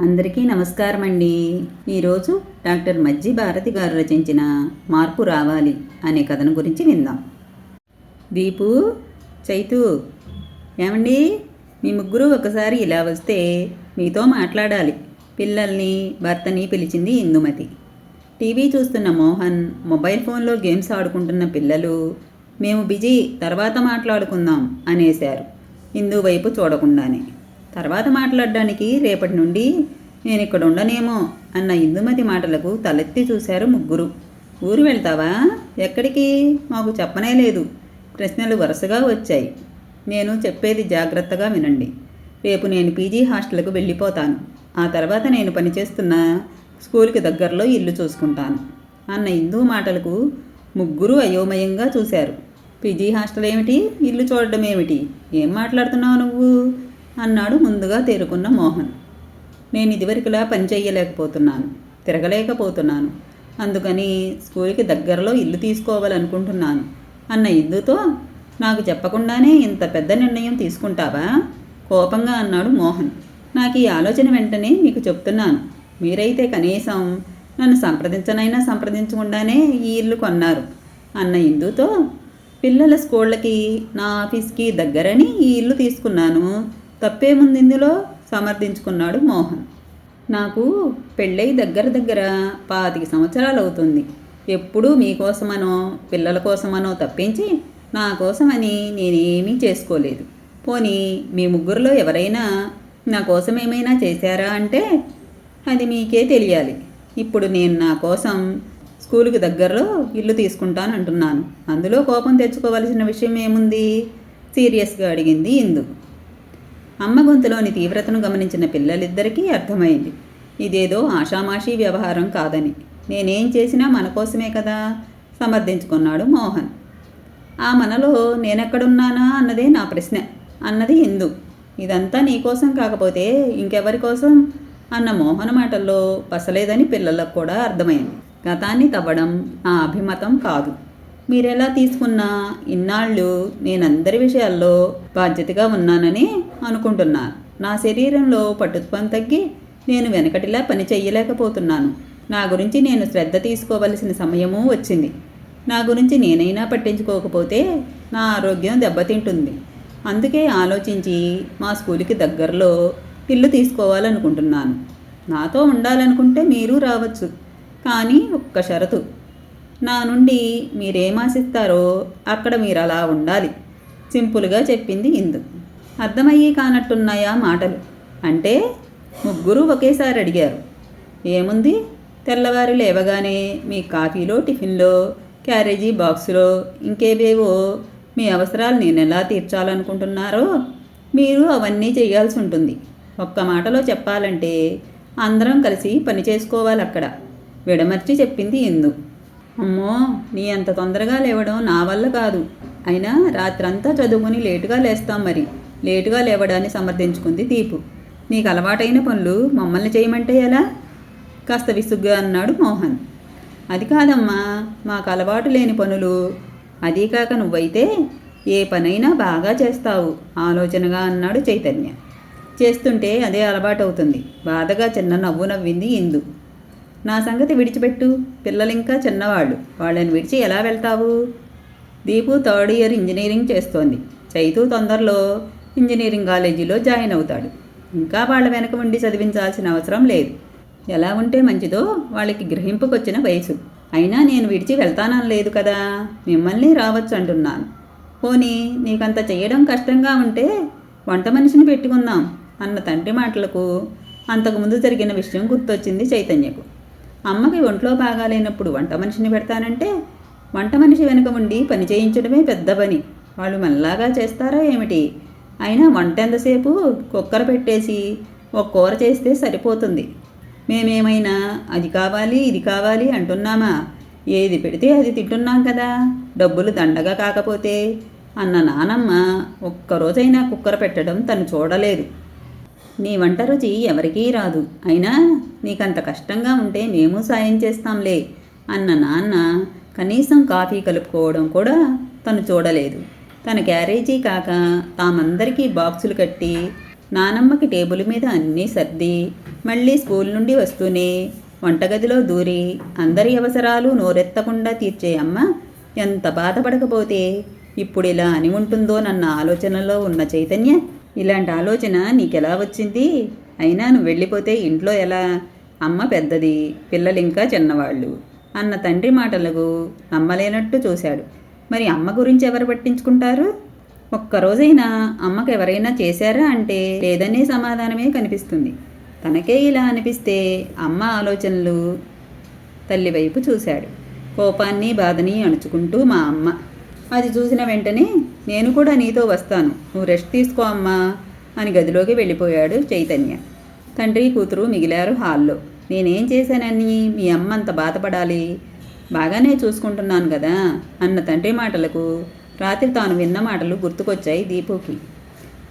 అందరికీ నమస్కారం అండి ఈరోజు డాక్టర్ మజ్జి భారతి గారు రచించిన మార్పు రావాలి అనే కథను గురించి విందాం. దీపు చైతు ఏమండి? మీ ముగ్గురు ఒకసారి ఇలా వస్తే మీతో మాట్లాడాలి. పిల్లల్ని భర్తని పిలిచింది ఇందుమతి. టీవీ చూస్తున్న మోహన్ మొబైల్ ఫోన్లో గేమ్స్ ఆడుకుంటున్న పిల్లలు మేము బిజీ తర్వాత మాట్లాడుకుందాం అనేశారు. ఇందు వైపు చూడకుండానే. తర్వాత మాట్లాడడానికి రేపటి నుండి నేను ఇక్కడ ఉండనేమో అన్న ఇందుమతి మాటలకు తలెత్తి చూశారు ముగ్గురు. ఊరు వెళ్తావా? ఎక్కడికి? మాకు చెప్పనే లేదు. ప్రశ్నలు వరుసగా వచ్చాయి. నేను చెప్పేది జాగ్రత్తగా వినండి. రేపు నేను పీజీ హాస్టల్కు వెళ్ళిపోతాను. ఆ తర్వాత నేను పనిచేస్తున్న స్కూల్కి దగ్గరలో ఇల్లు చూసుకుంటాను అన్న ఇందు మాటలకు ముగ్గురు అయోమయంగా చూశారు. పీజీ హాస్టల్ ఏమిటి ఇల్లు చూడడం ఏమిటి ఏం మాట్లాడుతున్నావు నువ్వు? అన్నాడు ముందుగా తేరుకున్న మోహన్. నేను ఇదివరకులా పనిచేయలేకపోతున్నాను తిరగలేకపోతున్నాను. అందుకని స్కూల్కి దగ్గరలో ఇల్లు తీసుకోవాలనుకుంటున్నాను అన్న ఇందుతో నాకు చెప్పకుండానే ఇంత పెద్ద నిర్ణయం తీసుకుంటావా? కోపంగా అన్నాడు మోహన్. నాకు ఈ ఆలోచన వెంటనే మీకు చెప్తున్నాను. మీరైతే కనీసం నన్ను సంప్రదించనైనా సంప్రదించకుండానే ఈ ఇల్లు కొన్నారు అన్న ఇందుతో పిల్లల స్కూళ్ళకి నా ఆఫీస్కి దగ్గరని ఈ ఇల్లు తీసుకున్నాను. తప్పేముంది ఇందులో సమర్థించుకున్నాడు మోహన్. నాకు పెళ్ళై దగ్గర దగ్గర పాతిక సంవత్సరాలు అవుతుంది ఎప్పుడూ మీకోసమనో పిల్లల కోసమనో తప్పించి నా కోసమని నేనేమీ చేసుకోలేదు. పోనీ మీ ముగ్గురులో ఎవరైనా నా కోసం ఏమైనా చేశారా అంటే అది మీకే తెలియాలి. ఇప్పుడు నేను నా కోసం స్కూల్కి దగ్గరలో ఇల్లు తీసుకుంటాను అంటున్నాను అందులో కోపం తెచ్చుకోవలసిన విషయం ఏముంది? సీరియస్గా అడిగింది ఇందు. అమ్మ గొంతులోని తీవ్రతను గమనించిన పిల్లలిద్దరికీ అర్థమైంది. ఇదేదో ఆషామాషీ వ్యవహారం కాదని. నేనేం చేసినా మన కోసమే కదా? సమర్థించుకున్నాడు మోహన్. ఆ మనలో నేనెక్కడున్నానా అన్నదే నా ప్రశ్న. అన్నది ఇందు ఇదంతా నీకోసం కాకపోతే ఇంకెవరి కోసం? అన్న మోహన మాటల్లో పసలేదని పిల్లలకు కూడా అర్థమైంది. గతాన్ని తవ్వడం నా అభిమతం కాదు. మీరెలా తీసుకున్నా ఇన్నాళ్ళు నేనందరి విషయాల్లో బాధ్యతగా ఉన్నానని అనుకుంటున్నాను నా శరీరంలో పట్టుత్వం తగ్గి నేను వెనకటిలా పని చెయ్యలేకపోతున్నాను. నా గురించి నేను శ్రద్ధ తీసుకోవలసిన సమయము వచ్చింది. నా గురించి నేనైనా పట్టించుకోకపోతే నా ఆరోగ్యం దెబ్బతింటుంది. అందుకే ఆలోచించి మా స్కూల్కి దగ్గరలో ఇల్లు తీసుకోవాలనుకుంటున్నాను. నాతో ఉండాలనుకుంటే మీరు రావచ్చు. కానీ ఒక్క షరతు. నా నుండి మీరేమాశిస్తారో అక్కడ మీరు అలా ఉండాలి. సింపుల్గా చెప్పింది ఇందు. అర్థమయ్యి కానట్టున్నాయా మాటలు? అంటే ముగ్గురు ఒకేసారి అడిగారు. ఏముంది? తెల్లవారు లేవగానే మీ కాఫీలో టిఫిన్లో క్యారేజీ బాక్సులో ఇంకేవేవో మీ అవసరాలు నేను ఎలా తీర్చాలనుకుంటున్నారో మీరు అవన్నీ చేయాల్సి ఉంటుంది ఒక్క మాటలో చెప్పాలంటే అందరం కలిసి పని చేసుకోవాలి అక్కడ విడమర్చి చెప్పింది ఇందు. అమ్మో నీ అంత తొందరగా లేవడం నా వల్ల కాదు. అయినా రాత్రంతా చదువుకుని లేటుగా లేస్తాం మరి. లేటుగా లేవడాన్ని సమర్థించుకుంది దీపు. నీకు అలవాటైన పనులు మమ్మల్ని చేయమంటే ఎలా? కాస్త విసుగ్గా అన్నాడు మోహన్. అది కాదమ్మా మాకు అలవాటు లేని పనులు. అదీ కాక నువ్వైతే ఏ పనైనా బాగా చేస్తావు ఆలోచనగా అన్నాడు చైతన్య. చేస్తుంటే అదే అలవాటవుతుంది. బాధగా చిన్న నవ్వు నవ్వింది ఇందు. నా సంగతి విడిచిపెట్టు. పిల్లలింకా చిన్నవాళ్ళు. వాళ్ళని విడిచి ఎలా వెళ్తావు? దీపు థర్డ్ ఇయర్ ఇంజనీరింగ్ చేస్తోంది. చైతు తొందరలో ఇంజనీరింగ్ కాలేజీలో జాయిన్ అవుతాడు. ఇంకా వాళ్ళ వెనక ఉండి చదివించాల్సిన అవసరం లేదు. ఎలా ఉంటే మంచిదో వాళ్ళకి గ్రహింపుకొచ్చిన వయసు. అయినా నేను విడిచి వెళ్తానని లేదు కదా. మిమ్మల్ని రావచ్చు అంటున్నాను. పోనీ నీకంత చేయడం కష్టంగా ఉంటే వంట మనిషిని పెట్టుకుందాం అన్న తండ్రి మాటలకు అంతకుముందు జరిగిన విషయం గుర్తొచ్చింది చైతన్యకు. అమ్మకి ఒంట్లో బాగాలేనప్పుడు వంట మనిషిని పెడతానంటే వంట మనిషి వెనుక ఉండి పని చేయించడమే పెద్ద పని. వాళ్ళు మనలాగా చేస్తారా ఏమిటి? అయినా వంట ఎంతసేపు? కుక్కర్ పెట్టేసి ఒక కూర చేస్తే సరిపోతుంది. మేమేమైనా అది కావాలి ఇది కావాలి అంటున్నామా? ఏది పెడితే అది తింటున్నాం కదా. డబ్బులు దండగా కాకపోతే అన్న నానమ్మ ఒక్కరోజైనా కుక్కర పెట్టడం తను చూడలేదు. నీ వంట రుచి ఎవరికీ రాదు. అయినా నీకంత కష్టంగా ఉంటే మేము సాయం చేస్తాంలే అన్న నాన్న కనీసం కాఫీ కలుపుకోవడం కూడా తను చూడలేదు. తన క్యారేజీ కాక తామందరికీ బాక్సులు కట్టి నానమ్మకి టేబుల్ మీద అన్నీ సర్ది మళ్ళీ స్కూల్ నుండి వస్తూనే వంటగదిలో దూరి అందరి అవసరాలు నోరెత్తకుండా తీర్చే అమ్మ ఎంత బాధపడకపోతే ఇప్పుడు ఇలా అని ఉంటుందోనన్న ఆలోచనలో ఉన్న చైతన్య ఇలాంటి ఆలోచన నీకెలా వచ్చింది? అయినా నువ్వు వెళ్ళిపోతే ఇంట్లో ఎలా? అమ్మ పెద్దది పిల్లలు ఇంకా చిన్నవాళ్ళు అన్న తండ్రి మాటలకు నమ్మలేనట్టు చూశాడు. మరి అమ్మ గురించి ఎవరు పట్టించుకుంటారు? ఒక్కరోజైనా అమ్మకు ఎవరైనా చేశారా అంటే లేదనే సమాధానమే కనిపిస్తుంది. తనకే ఇలా అనిపిస్తే అమ్మ ఆలోచనలు తల్లి వైపు చూశాడు. కోపాన్ని బాధని అణుచుకుంటూ మా అమ్మ అది చూసిన వెంటనే నేను కూడా నీతో వస్తాను. నువ్వు రెస్ట్ తీసుకో అమ్మా అని గదిలోకి వెళ్ళిపోయాడు చైతన్య. తండ్రి కూతురు మిగిలారు హాల్లో. నేనేం చేశానని మీ అమ్మ అంత బాధపడాలి? బాగానే చూసుకుంటున్నాను కదా అన్న తండ్రి మాటలకు రాత్రి తాను విన్న మాటలు గుర్తుకొచ్చాయి దీపుకి.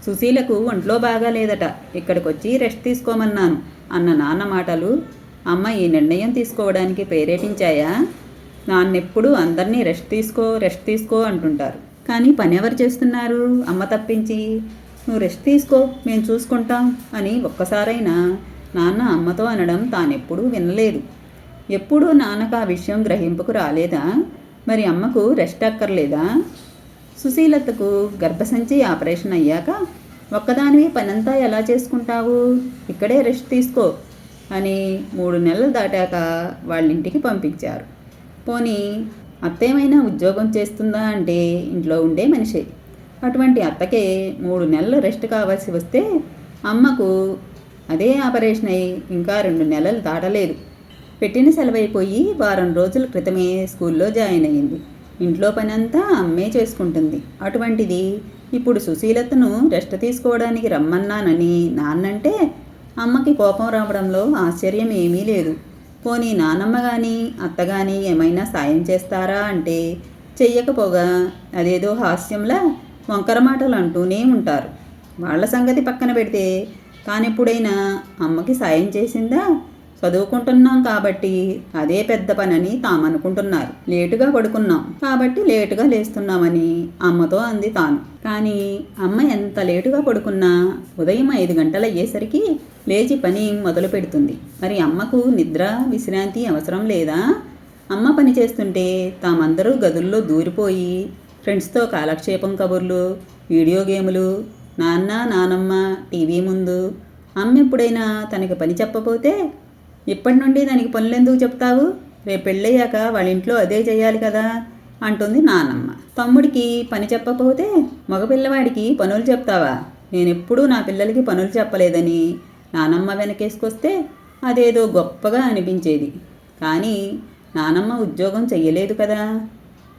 సుశీలకు ఒంట్లో బాగాలేదట ఇక్కడికి వచ్చి రెస్ట్ తీసుకోమన్నాను అన్న నాన్న మాటలు అమ్మ ఈ నిర్ణయం తీసుకోవడానికి ప్రేరేపించాయా? నాన్నెప్పుడు అందరినీ రెస్ట్ తీసుకో రెస్ట్ తీసుకో అంటుంటారు. కానీ పని ఎవరు చేస్తున్నారు? అమ్మ తప్పించి నువ్వు రెస్ట్ తీసుకో మేము చూసుకుంటాం అని ఒక్కసారైనా నాన్న అమ్మతో అనడం తానెప్పుడూ వినలేదు. ఎప్పుడూ నాన్నకు ఆ విషయం గ్రహింపుకు రాలేదా? మరి అమ్మకు రెస్ట్ అక్కర్లేదా? సుశీలతకు గర్భసంచి ఆపరేషన్ అయ్యాక ఒక్కదానివి పనంతా ఎలా చేసుకుంటావు? ఇక్కడే రెస్ట్ తీసుకో అని మూడు నెలలు దాటాక వాళ్ళ ఇంటికి పంపించారు. పోనీ అత్తేమైనా ఉద్యోగం చేస్తుందా అంటే ఇంట్లో ఉండే మనిషే. అటువంటి అత్తకే మూడు నెలలు రెస్ట్ కావాల్సి వస్తే అమ్మకు అదే ఆపరేషన్ అయి ఇంకా రెండు నెలలు దాటలేదు. పెట్టిన సెలవైపోయి వారం రోజుల క్రితమే స్కూల్లో జాయిన్ అయింది. ఇంట్లో పని అంతా అమ్మే చేసుకుంటుంది. అటువంటిది ఇప్పుడు సుశీలతను రెస్ట్ తీసుకోవడానికి రమ్మన్నానని నాన్నంటే అమ్మకి కోపం రావడంలో ఆశ్చర్యం ఏమీ లేదు. పోనీ నానమ్మ కానీ అత్త కానీ ఏమైనా సాయం చేస్తారా అంటే చెయ్యకపోగా అదేదో హాస్యంలా వంకర మాటలు అంటూనే ఉంటారు. వాళ్ళ సంగతి పక్కన పెడితే కానిప్పుడైనా అమ్మకి సాయం చేసిందా? చదువుకుంటున్నాం కాబట్టి అదే పెద్ద పనని తామనుకుంటున్నారు. లేటుగా పడుకున్నాం కాబట్టి లేటుగా లేస్తున్నామని అమ్మతో అంది తాను. కానీ అమ్మ ఎంత లేటుగా పడుకున్నా ఉదయం ఐదు గంటలు అయ్యేసరికి లేచి పని మొదలు పెడుతుంది. మరి అమ్మకు నిద్ర విశ్రాంతి అవసరం లేదా? అమ్మ పని చేస్తుంటే తామందరూ గదుల్లో దూరిపోయి ఫ్రెండ్స్తో కాలక్షేపం కబుర్లు వీడియో గేములు నాన్న నానమ్మ టీవీ ముందు అమ్మ ఎప్పుడైనా తనకి పని చెప్పపోతే ఇప్పటి నుండి దానికి పనులు ఎందుకు చెప్తావు? రేపు పెళ్ళయ్యాక వాళ్ళ ఇంట్లో అదే చేయాలి కదా అంటుంది నానమ్మ. తమ్ముడికి పని చెప్పకపోతే మగపిల్లవాడికి పనులు చెప్తావా? నేనెప్పుడూ నా పిల్లలకి పనులు చెప్పలేదని. నానమ్మ వెనకేసుకొస్తే అదేదో గొప్పగా అనిపించేది. కానీ నానమ్మ ఉద్యోగం చెయ్యలేదు కదా.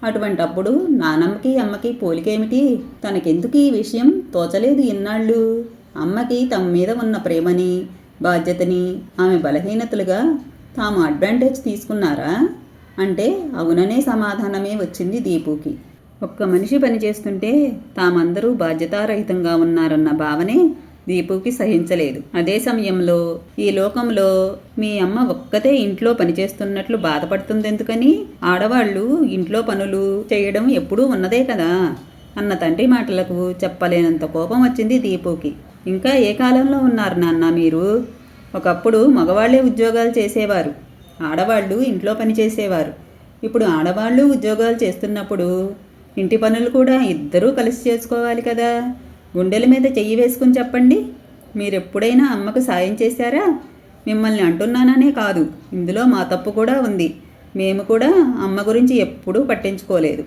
అటువంటప్పుడు నానమ్మకి అమ్మకి పోలికేమిటి? తనకెందుకు ఈ విషయం? తోచలేదు ఇన్నాళ్ళు. అమ్మకి తమ మీద ఉన్న ప్రేమని బాధ్యతని ఆమె బలహీనతలుగా తాము అడ్వాంటేజ్ తీసుకున్నారా? అంటే అవుననే సమాధానమే వచ్చింది దీపుకి. ఒక్క మనిషి పనిచేస్తుంటే తామందరూ బాధ్యతారహితంగా ఉన్నారన్న భావనే దీపుకి సహించలేదు. అదే సమయంలో ఈ లోకంలో మీ అమ్మ ఒక్కతే ఇంట్లో పనిచేస్తున్నట్లు బాధపడుతుంది ఎందుకని ఆడవాళ్ళు ఇంట్లో పనులు చేయడం ఎప్పుడూ ఉన్నదే కదా? అన్న తండ్రి మాటలకు చెప్పలేనంత కోపం వచ్చింది దీపుకి. ఇంకా ఏ కాలంలో ఉన్నారు నాన్న మీరు? ఒకప్పుడు మగవాళ్ళే ఉద్యోగాలు చేసేవారు. ఆడవాళ్ళు ఇంట్లో పని చేసేవారు. ఇప్పుడు ఆడవాళ్ళు ఉద్యోగాలు చేస్తున్నప్పుడు ఇంటి పనులు కూడా ఇద్దరూ కలిసి చేసుకోవాలి కదా? గుండెల మీద చెయ్యి వేసుకుని చెప్పండి. మీరు ఎప్పుడైనా అమ్మకు సాయం చేశారా? మిమ్మల్ని అంటున్నాననే కాదు. ఇందులో మా తప్పు కూడా ఉంది. మేము కూడా అమ్మ గురించి ఎప్పుడూ పట్టించుకోలేదు.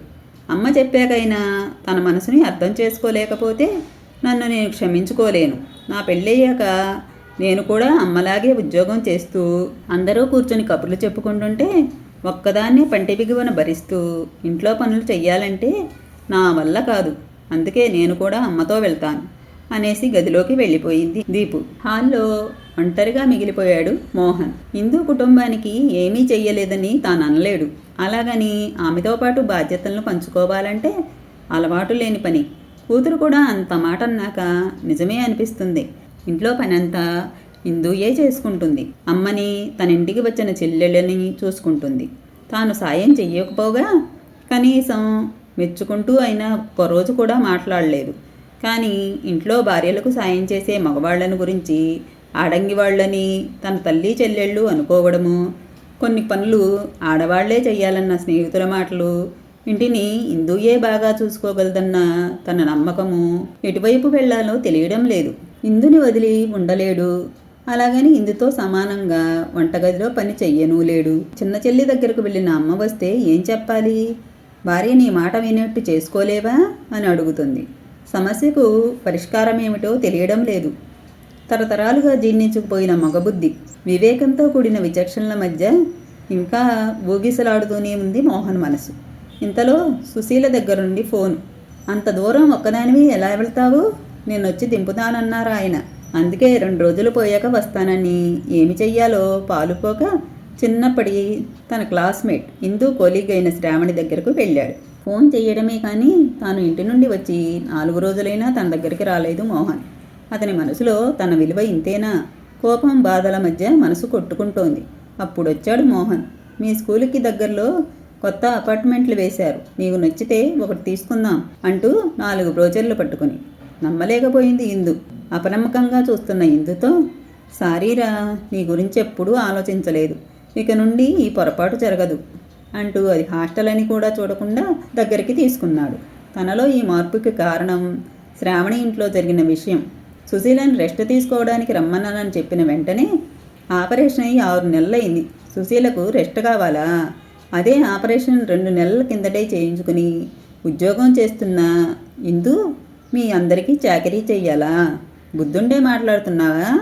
అమ్మ చెప్పాకైనా తన మనసుని అర్థం చేసుకోలేకపోతే నన్ను నేను క్షమించుకోలేను. నా పెళ్ళయ్యాక నేను కూడా అమ్మలాగే ఉద్యోగం చేస్తూ అందరూ కూర్చొని కబుర్లు చెప్పుకుంటుంటే ఒక్కదాన్నే పంటి బిగువన భరిస్తూ ఇంట్లో పనులు చెయ్యాలంటే నా వల్ల కాదు. అందుకే నేను కూడా అమ్మతో వెళ్తాను అనేసి గదిలోకి వెళ్ళిపోయింది దీపు. హాల్లో ఒంటరిగా మిగిలిపోయాడు మోహన్. హిందూ కుటుంబానికి ఏమీ చెయ్యలేదని తాను అనలేడు. అలాగని ఆమెతో పాటు బాధ్యతలను పంచుకోవాలంటే అలవాటు లేని పని. కూతురు కూడా అంత మాట అన్నాక నిజమే అనిపిస్తుంది. ఇంట్లో పనంతా ఇందుయే చేసుకుంటుంది. అమ్మని తన ఇంటికి వచ్చిన చెల్లెళ్ళని చూసుకుంటుంది. తాను సాయం చెయ్యకపోగా కనీసం మెచ్చుకుంటూ అయినా ఒక్కరోజు కూడా మాట్లాడలేదు. కానీ ఇంట్లో భార్యలకు సాయం చేసే మగవాళ్ళని గురించి ఆడంగి వాళ్ళని తన తల్లి చెల్లెళ్ళు అనుకోవడము కొన్ని పనులు ఆడవాళ్ళే చేయాలన్న స్నేహితుల మాటలు ఇంటిని ఇందుయే బాగా చూసుకోగలదన్న తన నమ్మకము ఎటువైపు వెళ్ళాలో తెలియడం లేదు. ఇందుని వదిలి ఉండలేడు. అలాగని ఇందుతో సమానంగా వంటగదిలో పని చెయ్యనూ లేడు. చిన్న చెల్లి దగ్గరకు వెళ్ళిన అమ్మ వస్తే ఏం చెప్పాలి? భార్య నీ మాట వినట్టు చేసుకోలేవా? అని అడుగుతుంది. సమస్యకు పరిష్కారం ఏమిటో తెలియడం లేదు. తరతరాలుగా జీర్ణించుకుపోయిన మగబుద్ధి వివేకంతో కూడిన విచక్షణల మధ్య ఇంకా ఊగిసలాడుతూనే ఉంది మోహన్ మనసు. ఇంతలో సుశీల దగ్గర నుండి ఫోన్. అంత దూరం ఒక్కదానివి ఎలా వెళ్తావు? నేను వచ్చి దింపుతానన్నారు ఆయన. అందుకే రెండు రోజులు పోయాక వస్తానని. ఏమి చెయ్యాలో? పాలుపోక చిన్నప్పటి తన క్లాస్మేట్ హిందూ కోలీగ్ అయిన శ్రావణి దగ్గరకు వెళ్ళాడు. ఫోన్ చేయడమే కానీ తాను ఇంటి నుండి వచ్చి నాలుగు రోజులైనా తన దగ్గరికి రాలేదు మోహన్. అతని మనసులో తన విలువ ఇంతేనా? కోపం బాధల మధ్య మనసు కొట్టుకుంటోంది. అప్పుడొచ్చాడు మోహన్. మీ స్కూల్కి దగ్గరలో కొత్త అపార్ట్మెంట్లు వేశారు. నీకు నచ్చితే ఒకటి తీసుకుందాం అంటూ నాలుగు బ్రోచర్లు పట్టుకుని. నమ్మలేకపోయింది ఇందు. అపనమ్మకంగా చూస్తున్న ఇందుతో సారీరా నీ గురించి ఎప్పుడూ ఆలోచించలేదు. ఇక నుండి ఈ పొరపాటు జరగదు అంటూ అది హాస్టల్ అని కూడా చూడకుండా దగ్గరికి తీసుకున్నాడు. తనలో ఈ మార్పుకి కారణం శ్రావణి ఇంట్లో జరిగిన విషయం. సుశీలను రెస్ట్ తీసుకోవడానికి రమ్మన్నానని చెప్పిన వెంటనే ఆపరేషన్ అయ్యి ఆరు నెలలైంది. సుశీలకు రెస్ట్ కావాలా? అదే ఆపరేషన్ రెండు నెలల కిందటే చేయించుకుని ఉద్యోగం చేస్తున్న. ఇందు మీ అందరికీ చాకరీ చెయ్యాలా? బుద్ధుండే మాట్లాడుతున్నావా?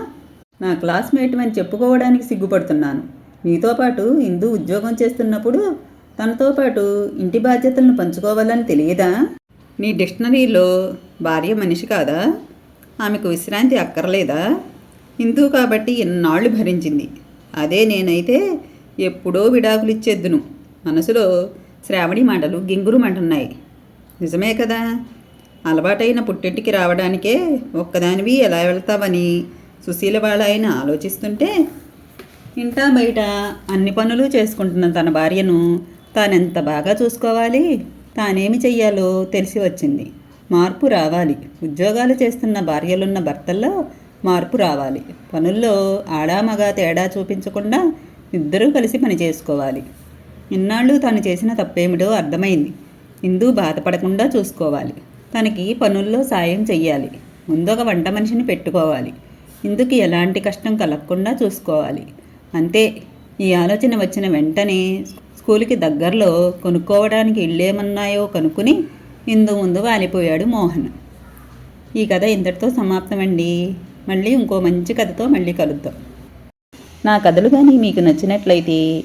నా క్లాస్మేట్ అని చెప్పుకోవడానికి సిగ్గుపడుతున్నాను. మీతో పాటు ఇందు ఉద్యోగం చేస్తున్నప్పుడు తనతో పాటు ఇంటి బాధ్యతలను పంచుకోవాలని తెలియదా? నీ డిక్షనరీలో భార్య మనిషి కాదా? ఆమెకు విశ్రాంతి అక్కర్లేదా? హిందూ కాబట్టి ఎన్నాళ్ళు భరించింది. అదే నేనైతే ఎప్పుడో విడాకులు ఇచ్చేద్దును మనసులో శ్రావణి మాటలు గింగురుమంటున్నాయి నిజమే కదా? అలవాటైన పుట్టింటికి రావడానికే ఒక్కదానివి ఎలా వెళ్తావని సుశీల వాళ్ళ ఆయన ఆలోచిస్తుంటే ఇంటా బయట అన్ని పనులు చేసుకుంటున్న తన భార్యను తానెంత బాగా చూసుకోవాలి? తానేమి చెయ్యాలో తెలిసి వచ్చింది. మార్పు రావాలి. ఉద్యోగాలు చేస్తున్న భార్యలున్న భర్తల్లో మార్పు రావాలి. పనుల్లో ఆడామగా తేడా చూపించకుండా ఇద్దరూ కలిసి పని చేసుకోవాలి. ఇన్నాళ్ళు తను చేసిన తప్పేమిటో అర్థమైంది. ఇందు బాధపడకుండా చూసుకోవాలి. తనకి పనుల్లో సాయం చెయ్యాలి. ముందొక వంట మనిషిని పెట్టుకోవాలి. ఇందుకు ఎలాంటి కష్టం కలగకుండా చూసుకోవాలి. అంతే. ఈ ఆలోచన వచ్చిన వెంటనే స్కూల్కి దగ్గరలో కొనుక్కోవడానికి ఇళ్ళేమన్నాయో కనుక్కుని ఇందు ముందు వాలిపోయాడు మోహన్. ఈ కథ ఇంతటితో సమాప్తమండి. మళ్ళీ ఇంకో మంచి కథతో మళ్ళీ కలుద్దాం. నా కథలు కానీ మీకు నచ్చినట్లయితే